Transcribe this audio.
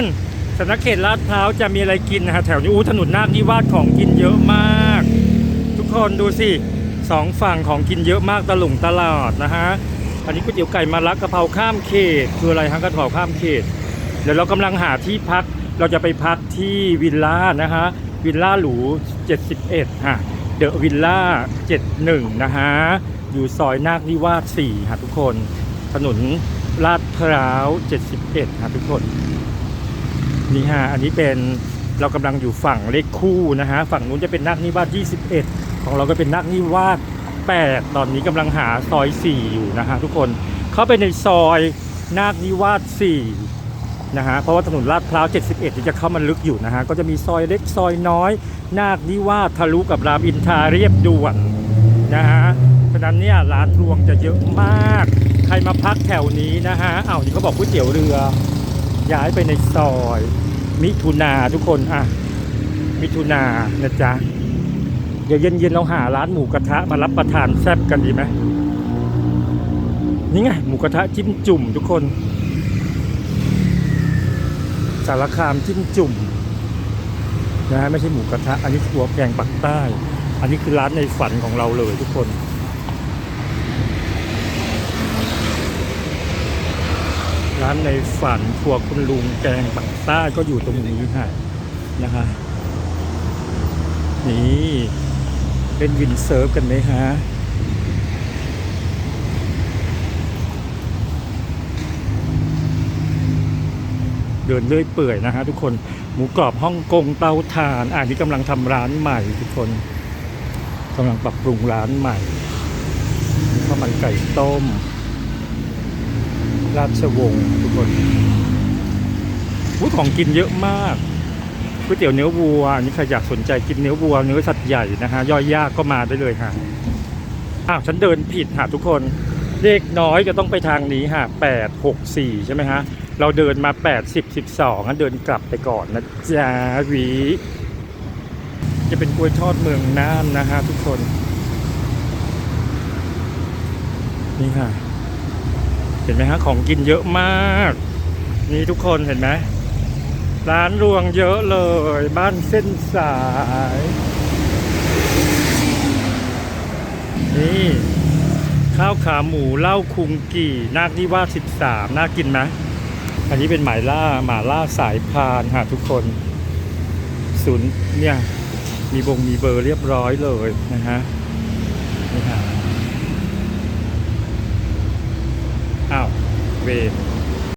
นสำนักเขตลาดพร้าวจะมีอะไรกินนะฮะแถวนี้อู้ถนนนาคนิวาสของกินเยอะมาก ทุกคนดูสิสองฝั่งของกินเยอะมากตะหลุงตลาดนะฮะอันนี้ก๋วยเตี๋ยวไก่มาลักกะเพราข้ามเขต คืออะไรฮะกะเพราข้ามเขต เดี๋ยวเรากำลังหาที่พักเราจะไปพักที่วิลล่านะฮะวิลล่าหรู 71ฮะเดอะวิลล่า71 นะฮะอยู่ซอยนาคนิวาส4ฮะทุกคน ถนนลาดพร้าว 71ฮะทุกคน นี่ฮะอันนี้เป็นเรากำลังอยู่ฝั่งเลขคู่นะฮะฝั่งนู้นจะเป็นนาคนิวาส21 ของเราก็เป็นนาคนิวาส8 ตอนนี้กำลังหาซอย 4 อยู่นะฮะทุกคนเข้าไปในซอยนาคนิวาส4นะฮะเพราะว่าถนนลาดพร้าว71ที่จะเข้ามาลึกอยู่นะฮะก็จะมีซอยเล็กซอยน้อย นาคนิวาสทะลุกับรามอินทราเรียบด่วนนะฮะฉะนั้นเนี่ยร้านรวงจะเยอะมาก ใครมาพักแถวนี้นะฮะอ้าวนี่เขาบอกก๋วยเตี๋ยวเรือ ย้ายไปในซอย มิถุนาทุกคนอะมิถุนานะจ๊ะเดี๋ยวเย็นๆเราหาร้านหมูกระทะมารับประทานแซ่บกันดีไหมนี่ไงหมูกระทะจิ้มจุ่มทุกคน สารคามจิ้มจุ่มนะฮะไม่ใช่หมูกระทะ อันนี้ครัวแกงปักใต้ อันนี้คือร้านในฝันของเราเลยทุกคน ร้านในฝันครัวคุณลุงแกงปักใต้ก็อยู่ตรงนี้ค่ะนะคะนี่เป็นวินเซิร์ฟกันไหมฮะเดินเลื่อยเปื่อยนะฮะทุกคนหมูกรอบฮ่องกงเตาถ่านอ่านี้กำลังทำร้านใหม่ทุกคนกำลังปรับปรุงร้านใหม่ข้าวมันไก่ต้ม ราชวงศ์ทุกคนอู้ของกินเยอะมากก๋วยเตี๋ยวเนื้อวัวอันนี้ใครอยากสนใจกินเนื้อวัวเนื้อสัตว์ใหญ่นะฮะย่อยยากก็มาได้เลยฮะอ้าวฉันเดินผิดหะทุกคนเลขน้อยก็ต้องไปทางนี้ฮะแปดหกสี่ใช่ไหมฮะเราเดินมา80 12งั้นเดินกลับไปก่อนนะจ๊ะวีจะเป็นกล้วยทอดเมืองน่านนะฮะทุกคน นี่ค่ะ เห็นไหมฮะของกินเยอะมาก นี่ทุกคนเห็นไหมร้านรวงเยอะเลย บ้านเส้นสาย นี่ ข้าวขาหมูเหล้าคุงกี่ นาคนิวาส13น่ากินไหมอันนี้เป็นหมายล่าหมาล่าสายพานค่ะทุกคนศูนย์เนี่ย มีบงมีเบอร์เรียบร้อยเลยนะฮะ 被。